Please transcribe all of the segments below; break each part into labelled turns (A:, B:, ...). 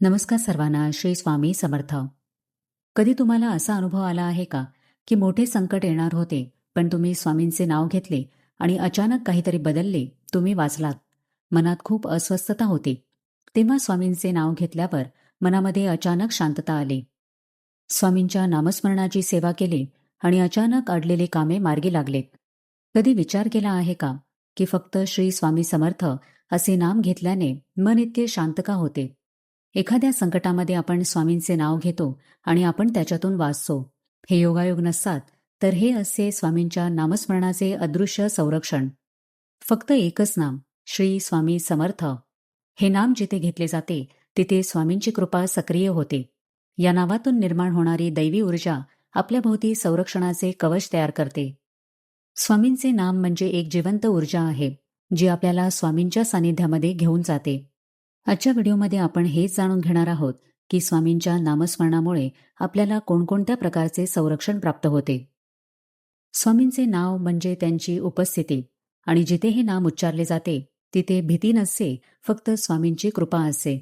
A: नमस्कार सर्वांना श्री स्वामी समर्थ. कधी तुम्हाला असा अनुभव आला आहे का की मोठे संकट येणार होते पण तुम्ही स्वामींचे नाव घेतले आणि अचानक काहीतरी बदलले तुम्ही वाचलात. मनात खूप अस्वस्थता होती. तेव्हा स्वामींचे नाव घेतल्यावर मनामध्ये अचानक शांतता आली. स्वामींच्या नामस्मरणाची सेवा केली आणि अचानक अडलेले कामे मार्गी लागलेत. कधी विचार केला आहे का की फक्त श्री स्वामी समर्थ असे नाम घेतल्याने मन इतके शांत का होते? एखाद्या संकटामध्ये आपण स्वामींचे नाव घेतो आणि आपण त्याच्यातून वाचतो. हे योगायोग नसतात तर हे असे स्वामींच्या नामस्मरणाचे अदृश्य संरक्षण. फक्त एकच नाम श्री स्वामी समर्थ. हे नाम जिथे घेतले जाते तिथे स्वामींची कृपा सक्रिय होते. या नावातून निर्माण होणारी दैवी ऊर्जा आपल्याभोवती संरक्षणाचे कवच तयार करते. स्वामींचे नाम म्हणजे एक जिवंत ऊर्जा आहे जी आपल्याला स्वामींच्या सानिध्यामध्ये घेऊन जाते. आजच्या व्हिडिओमध्ये आपण हेच जाणून घेणार आहोत की स्वामींच्या नामस्मरणामुळे आपल्याला कोणकोणत्या प्रकारचे संरक्षण प्राप्त होते. स्वामींचे नाव म्हणजे त्यांची उपस्थिती आणि जिथे हे नाम उच्चारले जाते तिथे भीती नसते फक्त स्वामींची कृपा असते.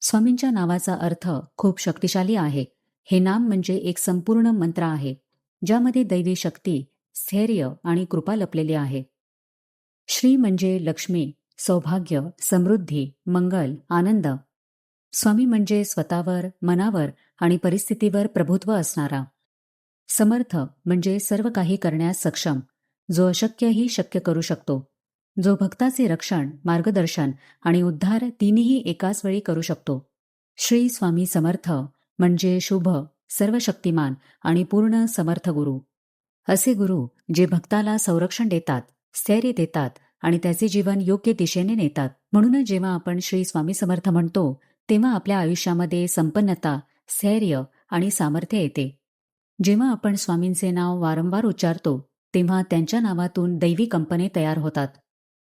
A: स्वामींच्या नावाचा अर्थ खूप शक्तिशाली आहे. हे नाम म्हणजे एक संपूर्ण मंत्र आहे ज्यामध्ये दैवी शक्ती स्थैर्य आणि कृपा लपलेली आहे. श्री म्हणजे लक्ष्मी सौभाग्य समृद्धी मंगल आनंद. स्वामी म्हणजे स्वतःवर मनावर आणि परिस्थितीवर प्रभुत्व असणारा. समर्थ म्हणजे सर्व काही करण्यास सक्षम जो अशक्यही शक्य करू शकतो. जो भक्ताचे रक्षण मार्गदर्शन आणि उद्धार तिन्ही एकाच वेळी करू शकतो. श्री स्वामी समर्थ म्हणजे शुभ सर्व शक्तिमान आणि पूर्ण समर्थ गुरु. असे गुरु जे भक्ताला संरक्षण देतात स्थैर्य देतात आणि त्याचे जीवन योग्य दिशेने नेतात. म्हणूनच जेव्हा आपण श्री स्वामी समर्थ म्हणतो तेव्हा आपल्या आयुष्यामध्ये संपन्नता स्थैर्य आणि सामर्थ्य येते. जेव्हा आपण स्वामींचे नाव वारंवार उच्चारतो तेव्हा त्यांच्या नावातून दैवी कंपने तयार होतात.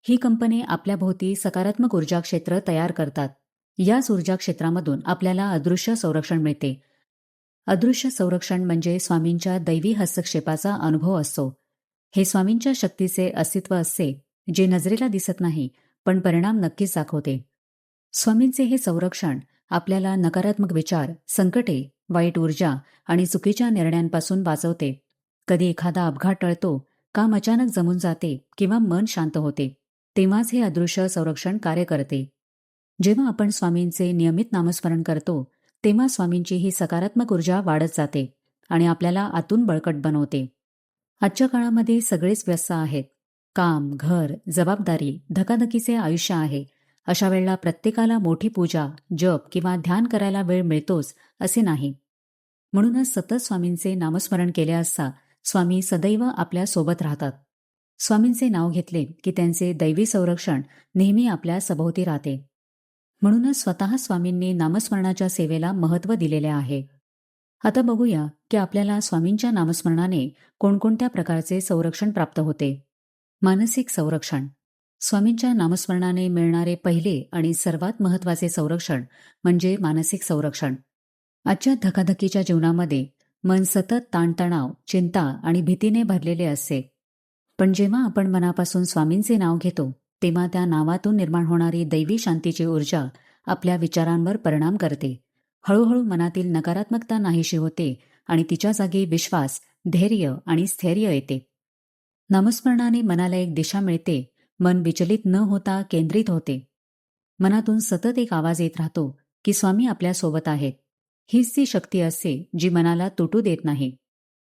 A: ही कंपने आपल्या भोवती सकारात्मक ऊर्जा क्षेत्र तयार करतात. याच ऊर्जा क्षेत्रामधून आपल्याला अदृश्य संरक्षण मिळते. अदृश्य संरक्षण म्हणजे स्वामींच्या दैवी हस्तक्षेपाचा अनुभव असतो. हे स्वामींच्या शक्तीचे अस्तित्व असते. जे नजरेला दिसत नाही पण परिणाम नक्कीच दाखवते. स्वामींचे हे संरक्षण आपल्याला नकारात्मक विचार संकटे वाईट ऊर्जा आणि चुकीच्या निर्णयांपासून वाचवते. कधी एखादा अपघात टळतो काम अचानक जमून जाते किंवा मन शांत होते तेव्हाच हे अदृश्य संरक्षण कार्य करते. जेव्हा आपण स्वामींचे नियमित नामस्मरण करतो तेव्हा स्वामींची ही सकारात्मक ऊर्जा वाढत जाते आणि आपल्याला आतून बळकट बनवते. आजच्या काळामध्ये सगळेच व्यस्त आहेत. काम घर जबाबदारी धकाधकीचे आयुष्य आहे. अशा वेळेला प्रत्येकाला मोठी पूजा जप किंवा ध्यान करायला वेळ मिळतोच असे नाही. म्हणूनच सतत स्वामींचे नामस्मरण केले असता स्वामी सदैव आपल्यासोबत राहतात. स्वामींचे नाव घेतले की त्यांचे दैवी संरक्षण नेहमी आपल्या सभोवती राहते. म्हणूनच स्वतः स्वामींनी नामस्मरणाच्या सेवेला महत्त्व दिलेले आहे. आता बघूया की आपल्याला स्वामींच्या नामस्मरणाने कोणकोणत्या प्रकारचे संरक्षण प्राप्त होते. मानसिक संरक्षण. स्वामींच्या नामस्मरणाने मिळणारे पहिले आणि सर्वात महत्त्वाचे संरक्षण म्हणजे मानसिक संरक्षण. आजच्या धकाधकीच्या जीवनामध्ये मन सतत ताणतणाव चिंता आणि भीतीने भरलेले असते. पण जेव्हा आपण मनापासून स्वामींचे नाव घेतो तेव्हा त्या नावातून निर्माण होणारी दैवी शांतीची ऊर्जा आपल्या विचारांवर परिणाम करते. हळूहळू मनातील नकारात्मकता नाहीशी होते आणि तिच्या जागी विश्वास धैर्य आणि स्थैर्य येते. नामस्मरणाने मनाला एक दिशा मिळते मन विचलित न होता केंद्रित होते. मनातून सतत एक आवाज येत राहतो की स्वामी आपल्यासोबत आहेत. हीच ती शक्ती असते जी मनाला तुटू देत नाही.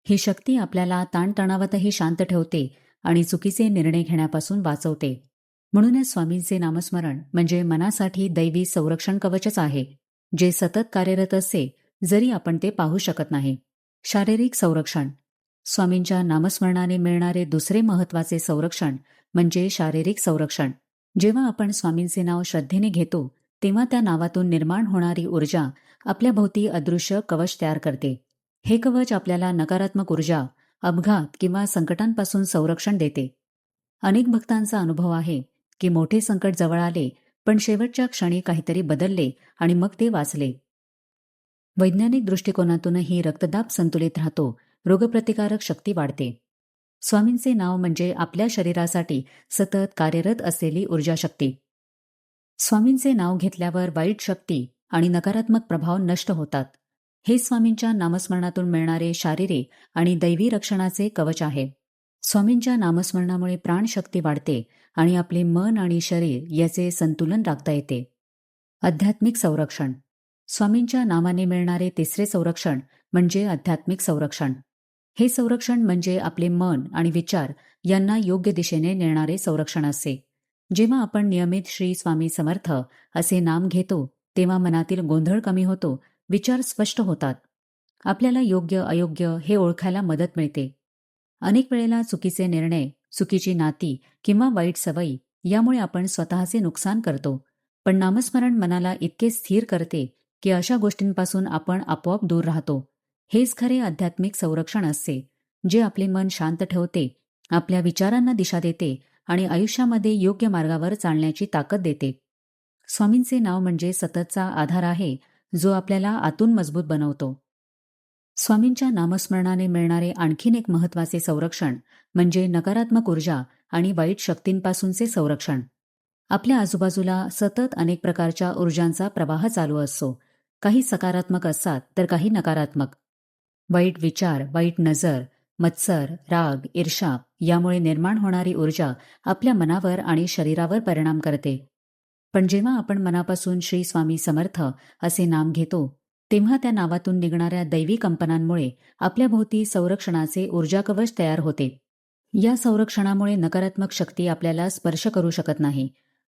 A: ही शक्ती आपल्याला ताणतणावातही शांत ठेवते आणि चुकीचे निर्णय घेण्यापासून वाचवते. म्हणूनच स्वामींचे नामस्मरण म्हणजे मनासाठी दैवी संरक्षण कवचच आहे जे सतत कार्यरत असते जरी आपण ते पाहू शकत नाही. शारीरिक संरक्षण स्वामींच्या नामस्मरणाने मिळणारे दुसरे महत्त्वाचे संरक्षण म्हणजे शारीरिक संरक्षण. जेव्हा आपण स्वामींचे नाव श्रद्धेने घेतो तेव्हा त्या नावातून निर्माण होणारी ऊर्जा आपल्या भोवती अदृश्य कवच तयार करते. हे कवच आपल्याला नकारात्मक ऊर्जा अपघात किंवा संकटांपासून संरक्षण देते. अनेक भक्तांचा अनुभव आहे की मोठे संकट जवळ आले पण शेवटच्या क्षणी काहीतरी बदलले आणि मग ते वाचले. वैज्ञानिक दृष्टिकोनातूनही रक्तदाब संतुलित राहतो रोगप्रतिकारक शक्ती वाढते. स्वामींचे नाव म्हणजे आपल्या शरीरासाठी सतत कार्यरत असलेली ऊर्जाशक्ती. स्वामींचे नाव घेतल्यावर वाईट शक्ती आणि नकारात्मक प्रभाव नष्ट होतात. हे स्वामींच्या नामस्मरणातून मिळणारे शारीरिक आणि दैवी रक्षणाचे कवच आहे. स्वामींच्या नामस्मरणामुळे प्राणशक्ती वाढते आणि आपले मन आणि शरीर याचे संतुलन राखता येते. आध्यात्मिक संरक्षण. स्वामींच्या नामाने मिळणारे तिसरे संरक्षण म्हणजे आध्यात्मिक संरक्षण. हे संरक्षण म्हणजे आपले मन आणि विचार यांना योग्य दिशेने नेणारे संरक्षण असते जेव्हा आपण नियमित श्री स्वामी समर्थ असे नाम घेतो तेव्हा मनातील गोंधळ कमी होतो विचार स्पष्ट होतात. आपल्याला योग्य अयोग्य हे ओळखायला मदत मिळते. अनेक वेळेला चुकीचे निर्णय चुकीची नाती किंवा वाईट सवयी यामुळे आपण स्वतःचे नुकसान करतो. पण नामस्मरण मनाला इतके स्थिर करते की अशा गोष्टींपासून आपण आपोआप दूर राहतो. हेच खरे आध्यात्मिक संरक्षण असते जे आपले मन शांत ठेवते आपल्या विचारांना दिशा देते आणि आयुष्यामध्ये योग्य मार्गावर चालण्याची ताकद देते. स्वामींचे नाव म्हणजे सततचा आधार आहे जो आपल्याला आतून मजबूत बनवतो. स्वामींच्या नामस्मरणाने मिळणारे आणखीन एक महत्त्वाचे संरक्षण म्हणजे नकारात्मक ऊर्जा आणि वाईट शक्तींपासूनचे संरक्षण. आपल्या आजूबाजूला सतत अनेक प्रकारच्या ऊर्जांचा प्रवाह चालू असतो. काही सकारात्मक असतात तर काही नकारात्मक. वाईट विचार वाईट नजर मत्सर राग ईर्षा यामुळे निर्माण होणारी ऊर्जा आपल्या मनावर आणि शरीरावर परिणाम करते. पण जेव्हा आपण मनापासून श्री स्वामी समर्थ असे नाम घेतो तेव्हा त्या नावातून निघणाऱ्या दैवी कंपनांमुळे आपल्या भोवती संरक्षणाचे ऊर्जा कवच तयार होते. या संरक्षणामुळे नकारात्मक शक्ती आपल्याला स्पर्श करू शकत नाही.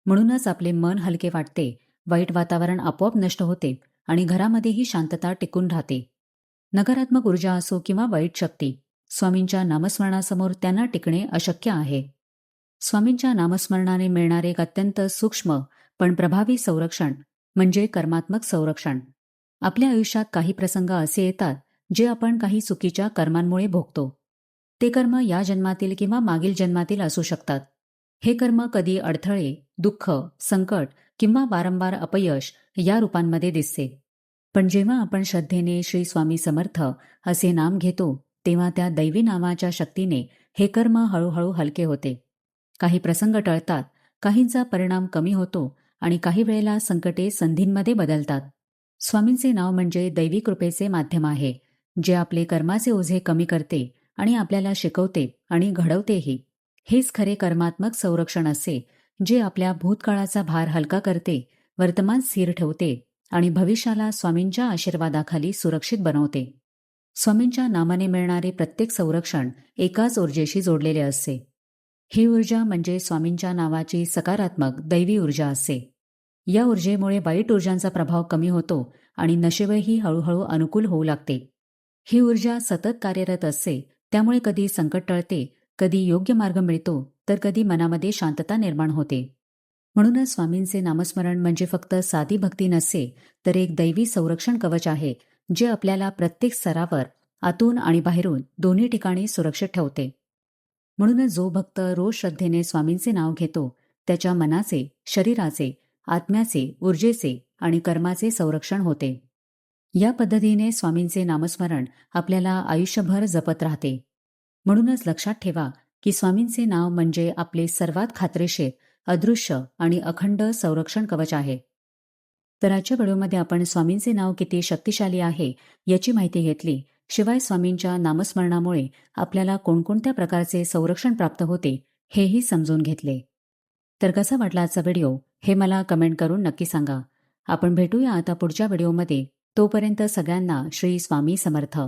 A: म्हणूनच आपले मन हलके वाटते वाईट वातावरण आपोआप नष्ट होते आणि घरामध्येही शांतता टिकून राहते. नकारात्मक ऊर्जा असो किंवा वाईट शक्ती स्वामींच्या नामस्मरणासमोर त्यांना टिकणे अशक्य आहे. स्वामींच्या नामस्मरणाने मिळणारे एक अत्यंत सूक्ष्म पण प्रभावी संरक्षण म्हणजे कर्मात्मक संरक्षण. आपल्या आयुष्यात काही प्रसंग असे येतात जे आपण काही चुकीच्या कर्मांमुळे भोगतो. ते कर्म या जन्मातील किंवा मागील जन्मातील असू शकतात. हे कर्म कधी अडथळे दुःख संकट किंवा वारंवार अपयश या रूपांमध्ये दिसते. पण जेव्हा आपण श्रद्धेने श्री स्वामी समर्थ असे नाम घेतो तेव्हा त्या दैवी नामाच्या शक्तीने हे कर्म हळूहळू हलके होते. काही प्रसंग टळतात काहींचा परिणाम कमी होतो आणि काही वेळेला संकटे संधींमध्ये बदलतात. स्वामींचे नाव म्हणजे दैवी कृपेचे माध्यम आहे जे आपले कर्माचे ओझे कमी करते आणि आपल्याला शिकवते आणि घडवतेही. हेच खरे कर्मात्मक संरक्षण असे जे आपल्या भूतकाळाचा भार हलका करते वर्तमान स्थिर ठेवते आणि भविष्याला स्वामींच्या आशीर्वादाखाली सुरक्षित बनवते. स्वामींच्या नामाने मिळणारे प्रत्येक संरक्षण एकाच ऊर्जेशी जोडलेले असते. ही ऊर्जा म्हणजे स्वामींच्या नावाची सकारात्मक दैवी ऊर्जा असते. या ऊर्जेमुळे वाईट ऊर्जांचा प्रभाव कमी होतो आणि नशेवही हळूहळू अनुकूल होऊ लागते. ही ऊर्जा सतत कार्यरत असते त्यामुळे कधी संकट टळते कधी योग्य मार्ग मिळतो तर कधी मनामध्ये शांतता निर्माण होते. म्हणूनच स्वामींचे नामस्मरण म्हणजे फक्त साधी भक्ती नसते तर एक दैवी संरक्षण कवच आहे जे आपल्याला प्रत्येक स्तरावर आतून आणि बाहेरून दोन्ही ठिकाणी सुरक्षित ठेवते. म्हणूनच जो भक्त रोज श्रद्धेने स्वामींचे नाव घेतो त्याच्या मनाचे शरीराचे आत्म्याचे ऊर्जेचे आणि कर्माचे संरक्षण होते. या पद्धतीने स्वामींचे नामस्मरण आपल्याला आयुष्यभर जपत राहते. म्हणूनच लक्षात ठेवा की स्वामींचे नाव म्हणजे आपले सर्वात खात्रीशीर अदृश्य आणि अखंड संरक्षण कवच आहे. तर आजच्या व्हिडिओमध्ये आपण स्वामींचे नाव किती शक्तिशाली आहे याची माहिती घेतली. शिवाय स्वामींच्या नामस्मरणामुळे आपल्याला कोणकोणत्या प्रकारचे संरक्षण प्राप्त होते हेही समजून घेतले. तर कसा वाटला आजचा व्हिडिओ हे मला कमेंट करून नक्की सांगा. आपण भेटूया आता पुढच्या व्हिडिओमध्ये. तोपर्यंत सगळ्यांना श्री स्वामी समर्थ.